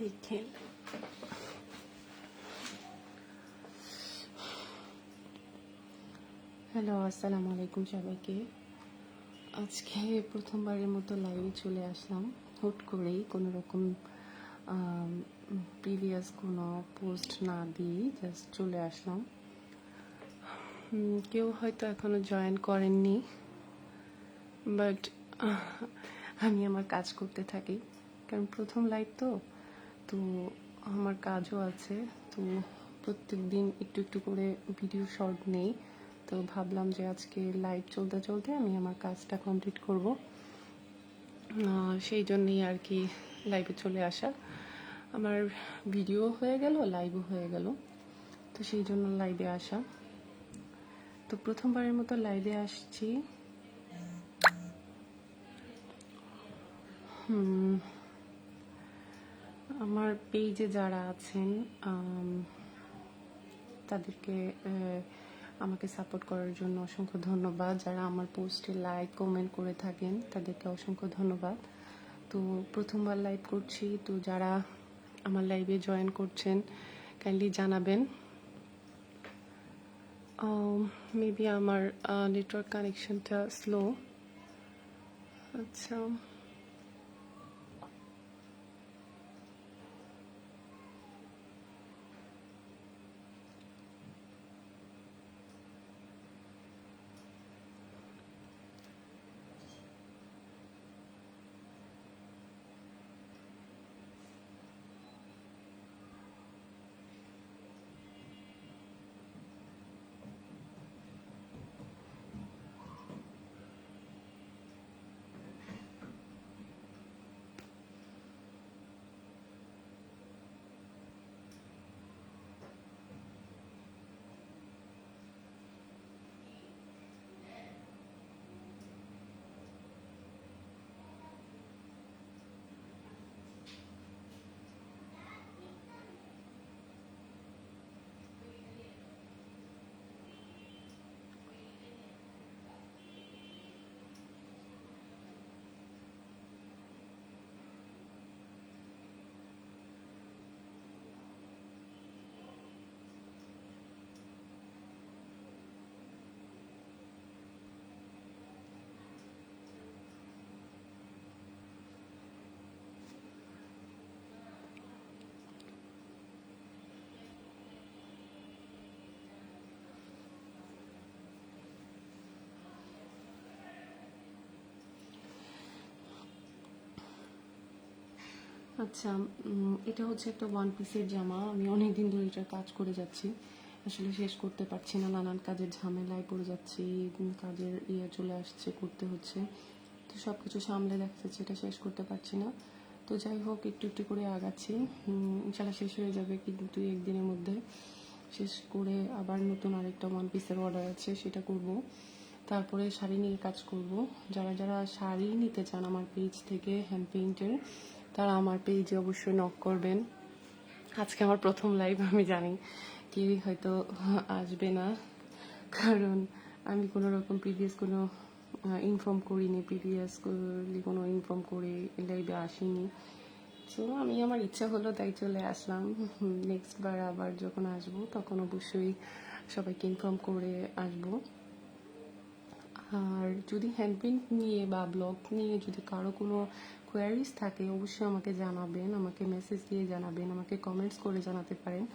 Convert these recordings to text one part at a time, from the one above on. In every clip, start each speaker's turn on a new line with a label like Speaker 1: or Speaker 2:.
Speaker 1: দেখেন হ্যালো আসসালামু আলাইকুম সবাইকে। আজকে প্রথমবারের মতো লাইভে চলে আসলাম। হুট করেই কোনো রকম প্রিভিয়াস কোনো পোস্ট না দিয়ে জাস্ট চলে আসলাম। কেউ হয়তো এখনও জয়েন করেননি বাট আমি আমার কাজ করতে থাকি। কারণ প্রথম লাইভ তো। তো আমার কাজও আছে। তো প্রত্যেক দিন একটু একটু করে ভিডিও শর্ট নেই। তো ভাবলাম যে আজকে লাইভ চলতে চলতে আমি আমার কাজটা কমপ্লিট করব। সেই জন্যই আর কি লাইভে চলে আসা। আমার ভিডিও হয়ে গেল লাইভও হয়ে গেল। তো সেই জন্য লাইভে আসা। তো প্রথমবারের মতো লাইভে আসছি। হুম, আমার পেজে যারা আছেন তাদেরকে আমাকে সাপোর্ট করার জন্য অসংখ্য ধন্যবাদ। যারা আমার পোস্টে লাইক কমেন্ট করে থাকেন, তাদেরকে অসংখ্য ধন্যবাদ। তো প্রথমবার লাইভ করছি, তো যারা আমার লাইভে জয়েন করছেন কাইন্ডলি জানাবেন। মেবি আমার নেটওয়ার্ক কানেকশনটা স্লো আচ্ছা। আচ্ছা এটা হচ্ছে একটা ওয়ান পিসের জামা। আমি অনেক দিন ধরে এটা কাজ করে যাচ্ছি। আসলে শেষ করতে পারছি না, নানান কাজের ঝামেলায় পড়ে যাচ্ছি কাজের ইয়ে চলে আসছে, করতে হচ্ছে। তো সব কিছু সামলে দেখা এটা শেষ করতে পারছি না। তো যাই হোক, একটু একটু করে আগাচ্ছি। ইনশাল্লাহ শেষ হয়ে যাবে কিন্তু একদিনের মধ্যে। শেষ করে আবার নতুন আরেকটা ওয়ান পিসের অর্ডার আছে, সেটা করব। তারপরে শাড়ি নিয়ে কাজ করব। যারা যারা শাড়ি নিতে চান আমার পেজ থেকে হ্যান্ড পেইন্টের তারা আমার পেজে অবশ্যই নক করবেন। আজকে আমার প্রথম লাইভ আমি জানি কেউই হয়তো আসবে না। কারণ আমি কোনো রকম প্রিভিয়াস কোনো ইনফর্ম করিনি প্রিভিয়াস কোনো ইনফর্ম করে লাইভে আসিনি। তো আমি আমার ইচ্ছা হলো তাই চলে আসলাম। নেক্সট বার আবার যখন আসব, তখন অবশ্যই সবাইকে ইনফর্ম করে আসব। আর যদি হ্যান্ডপ্রিন্ট নিয়ে বা ব্লগ নিয়ে যদি কারও কোনো কোয়ারিজ থাকে, অবশ্যই আমাকে জানাবেন, আমাকে মেসেজ দিয়ে জানাবেন, আমাকে কমেন্টস করে জানাতে পারেন।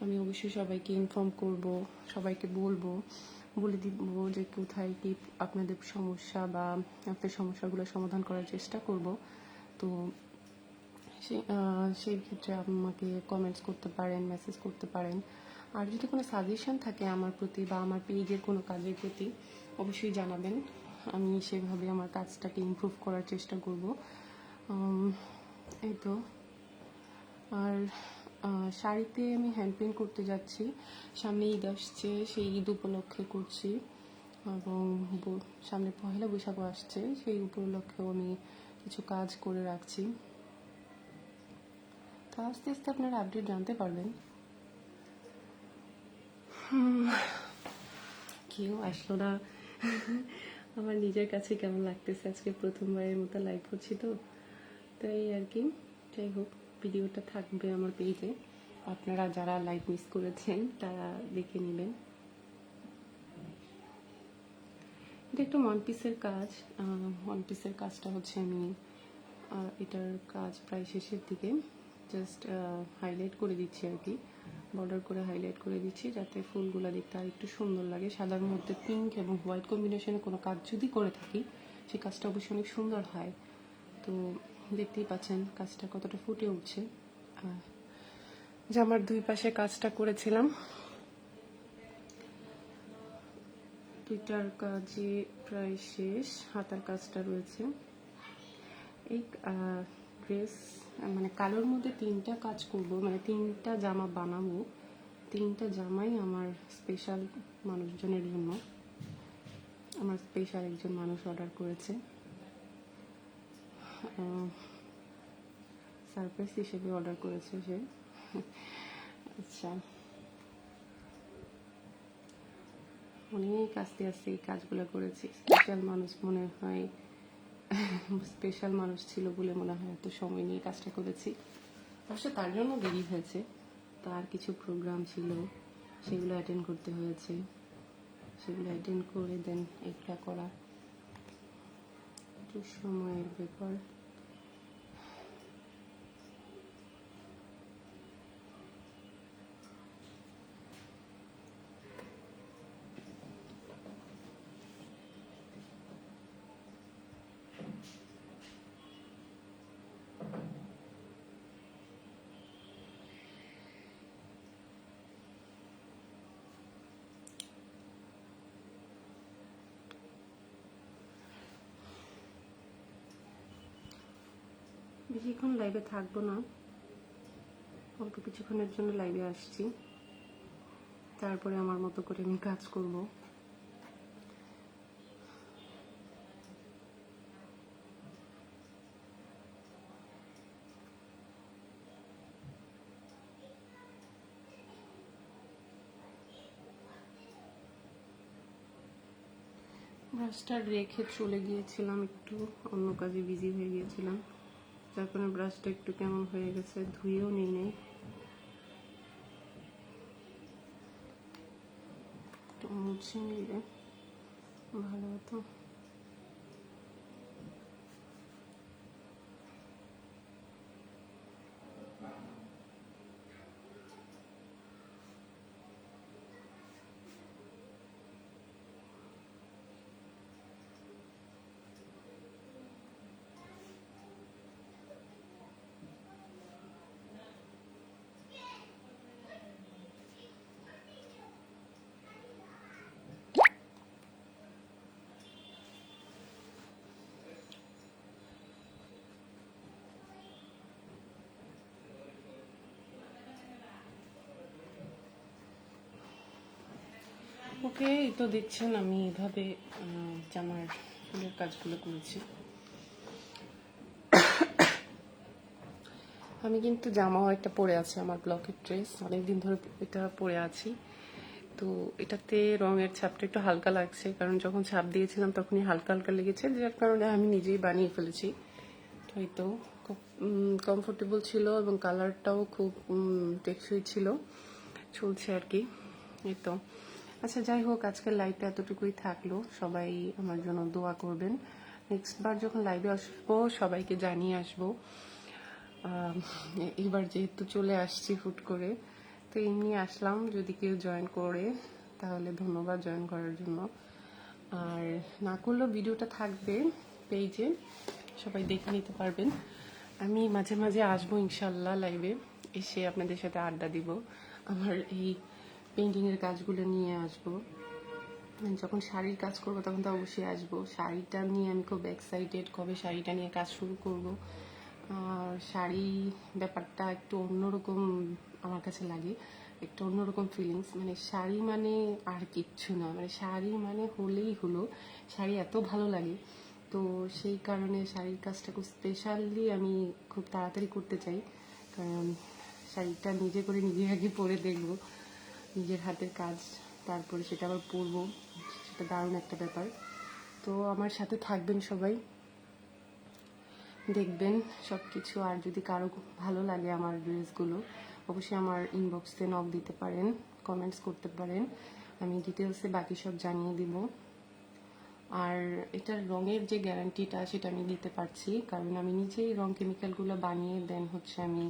Speaker 1: আমি অবশ্যই সবাইকে ইনফর্ম করব, সবাইকে বলব। বলে দিব যে কোথায় কি আপনাদের সমস্যা বা আপনার সমস্যাগুলো সমাধান করার চেষ্টা করব। তো সেই সেই ক্ষেত্রে আমাকে কমেন্টস করতে পারেন মেসেজ করতে পারেন। আর যদি কোনো সাজেশন থাকে আমার প্রতি বা আমার পেজের কোনো কাজের প্রতি অবশ্যই জানাবেন। আমি সেভাবে আমার কাজটাকে ইমপ্রুভ করার চেষ্টা করব। এই তো। আর শাড়িতে আমি হ্যান্ড পেন্ট করতে যাচ্ছি। সামনে ঈদ আসছে, সেই ঈদ উপলক্ষে করছি। এবং সামনে পহেলা বৈশাখও আসছে, সেই উপলক্ষেও আমি কিছু কাজ করে রাখছি। তো আস্তে আস্তে আপনারা আপডেট জানতে পারবেন। কেউ আসলো না। আমার নিজের কাছে কেমন লাগতেছে? আজকে প্রথমবারের মতো লাইভ করছি তো। তাই আর কি। যাই হোক, ভিডিওটা থাকবে আমার পেজে আপনারা যারা লাইভ মিস করেছেন, তারা দেখে নেবেন। এটা একটু ওয়ান পিসের কাজ। ওয়ান পিসের কাজটা হচ্ছে আমি এটার কাজ প্রায় শেষের দিকে। জাস্ট হাইলাইট করে দিচ্ছি আর কি। বর্ডার করে হাইলাইট করে দিচ্ছি যাতে ফুলগুলো দেখতে আর একটু সুন্দর লাগে। সাদার মধ্যে পিঙ্ক এবং হোয়াইট কম্বিনেশনে কোনো কাজ যদি করে থাকি, সেই কাজটা অবশ্যই অনেক সুন্দর হয়। তো দেখতেই পাচ্ছেন কাজটা কতটা ফুটে উঠছে। জামার দুই পাশে কাজটা করেছিলাম। দুইটার কাজে প্রায় শেষ, হাতার কাজটা রয়েছে। এই ড্রেস মানে কালোর মধ্যে তিনটা কাজ করব মানে তিনটা জামা বানাবো। তিনটা জামাই আমার স্পেশাল মানুষজনের জন্য। আমার স্পেশাল একজন মানুষ অর্ডার করেছে। সারপ্রাইজ হিসেবে অর্ডার করেছে সে। আচ্ছা। অনেক আস্তে আস্তে এই কাজগুলো করেছি। স্পেশাল মানুষ মনে হয় স্পেশাল মানুষ ছিল বলে মনে হয়, এত সময় নিয়ে কাজটা করেছি। অবশ্য তার জন্য দেরি হয়েছে। তার কিছু প্রোগ্রাম ছিল, সেগুলো অ্যাটেন্ড করতে হয়েছে। সেগুলো অ্যাটেন্ড করে দেন এটা করা। একটু সময়ের ব্যাপার। বেশিক্ষণ লাইভে থাকব না, অল্প কিছুক্ষণের জন্য লাইভে আসছি। তারপরে আমার মতো করে আমি কাজ করব। ব্রাশটা রেখে চলে গিয়েছিলাম, একটু অন্য কাজে বিজি হয়ে গিয়েছিলাম। যার কারণে ব্রাশটা একটু কেমন হয়ে গেছে ধুয়েও নিই নেই মুছে নিলে ভালো হতো। ওকে এই তো দেখছেন আমি এভাবে জামার ফুলের কাজগুলো করেছি। আমি কিন্তু জামাও একটা পরে আছি, আমার ব্লকের ড্রেস। অনেকদিন ধরে এটা পরে আছি। তো এটাতে রঙের ছাপটা একটু হালকা লাগছে, কারণ যখন ছাপ দিয়েছিলাম তখনই হালকা হালকা লেগেছে, যার কারণে আমি নিজেই বানিয়ে ফেলেছি। তো এই তো খুব কমফোর্টেবল ছিল এবং কালারটাও খুব টেকসই ছিল। চলছে আর কি, এই তো। আচ্ছা যাই হোক, আজকের লাইভটা এতটুকুই থাকল। সবাই আমার জন্য দোয়া করবেন। নেক্সট বার যখন লাইভে আসব, সবাইকে জানিয়ে আসব। এবার যেহেতু চলে আসছি হুট করে, তো এমনি আসলাম যদি কেউ জয়েন করে, তাহলে ধন্যবাদ জয়েন করার জন্য। আর না করলেও ভিডিওটা থাকবে পেজে সবাই দেখে নিতে পারবেন। আমি মাঝে মাঝে আসব ইনশাল্লাহ লাইভে এসে আপনাদের সাথে আড্ডা দিব। আমার এই পেন্টিংয়ের কাজগুলো নিয়ে আসব। যখন শাড়ির কাজ করব তখন তো অবশ্যই আসব। শাড়িটা নিয়ে আমি খুব এক্সাইটেড কবে শাড়িটা নিয়ে কাজ শুরু করব। আর শাড়ি ব্যাপারটা একটু অন্যরকম আমার কাছে লাগে। একটু অন্যরকম ফিলিংস মানে শাড়ি মানে আর কিচ্ছু না। মানে শাড়ি মানে হলেই হলো। শাড়ি এত ভালো লাগে। তো সেই কারণে শাড়ির কাজটা খুব স্পেশালি আমি খুব তাড়াতাড়ি করতে চাই। কারণ শাড়িটা নিজে করে নিজে আগে পরে দেখব। নিজের হাতের কাজ, তারপরে সেটা আবার পরবো, সেটা দারুণ একটা ব্যাপার। তো আমার সাথে থাকবেন সবাই, দেখবেন সব কিছু আর যদি কারও ভালো লাগে আমার ড্রেসগুলো, অবশ্যই আমার ইনবক্সে নক দিতে পারেন কমেন্টস করতে পারেন, আমি ডিটেলসে বাকি সব জানিয়ে দিব। আর এটার রঙের যে গ্যারান্টিটা সেটা আমি দিতে পারছি, কারণ আমি নিজেই রং কেমিক্যালগুলো বানিয়ে দেন হচ্ছে আমি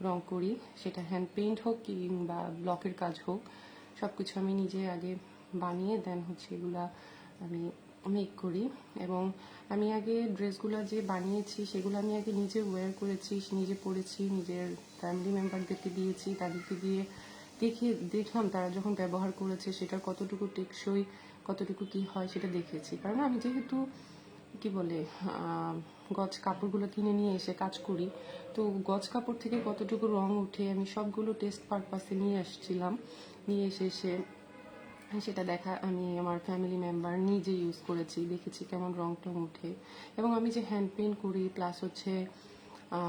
Speaker 1: রং করি, সেটা হ্যান্ড পেইন্ট হোক কিংবা ব্লকের কাজ হোক সব কিছু আমি নিজে আগে বানিয়ে দেন হচ্ছে এগুলা আমি মেক করি। এবং আমি আগে ড্রেসগুলো যে বানিয়েছি, সেগুলো আমি আগে নিজে ওয়্যার করেছি, নিজে পরেছি, নিজের ফ্যামিলি মেম্বারদেরকে দিয়েছি, তাদেরকে দিয়ে দেখে দেখলাম তারা যখন ব্যবহার করেছে, সেটার কতটুকু টেকসই, কতটুকু কি হয়, সেটা দেখেছি। কারণ আমি যেহেতু কি বলে গজ কাপড়গুলো কিনে নিয়ে এসে কাজ করি। তো গজ কাপড় থেকে কতটুকু রং উঠে আমি সবগুলো টেস্ট পারপাসে নিয়ে আসছিলাম। নিয়ে এসে এসে সেটা দেখা আমি আমার ফ্যামিলি মেম্বার নিজে ইউজ করেছি, দেখেছি কেমন রং টং উঠে। এবং আমি যে হ্যান্ড পেন্ট করি প্লাস হচ্ছে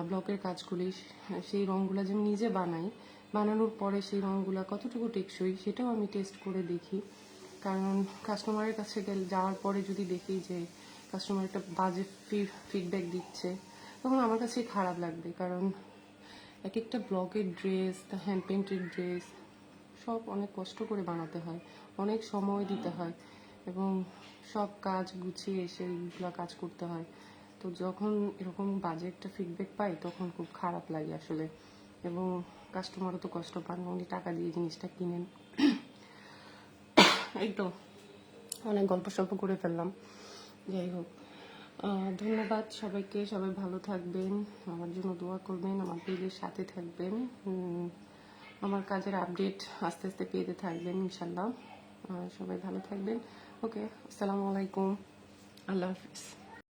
Speaker 1: ব্লকের কাজ করি, সেই রঙগুলো যে আমি নিজে বানাই, বানানোর পরে সেই রঙগুলো কতটুকু টেকসই সেটাও আমি টেস্ট করে দেখি। কারণ কাস্টমারের কাছে গেলে, যাওয়ার পরে যদি দেখি যে কাস্টমার একটা বাজে ফিডব্যাক দিচ্ছে, তখন আমার কাছে খারাপ লাগবে। কারণ এক একটা ব্লকের ড্রেস তা হ্যান্ড পেন্টেড ড্রেস সব অনেক কষ্ট করে বানাতে হয়, অনেক সময় দিতে হয় এবং সব কাজ গুছিয়ে এসে এইগুলো কাজ করতে হয়। তো যখন এরকম বাজে একটা ফিডব্যাক পাই, তখন খুব খারাপ লাগে আসলে। এবং কাস্টমারও তো কষ্ট পান, উনি টাকা দিয়ে জিনিসটা কিনেন। এই তো, অনেক গল্প সল্প করে ফেললাম। যাই হোক ধন্যবাদ সবাইকে, সবাই ভালো থাকবেন, আমার জন্য দোয়া করবেন, আমার পেজের সাথে থাকবেন আমার কাজের আপডেট আস্তে আস্তে পেতে থাকবেন ইনশাল্লাহ সবাই ভালো থাকবেন। ওকে, আসসালামু আলাইকুম। আল্লাহ হাফিজ।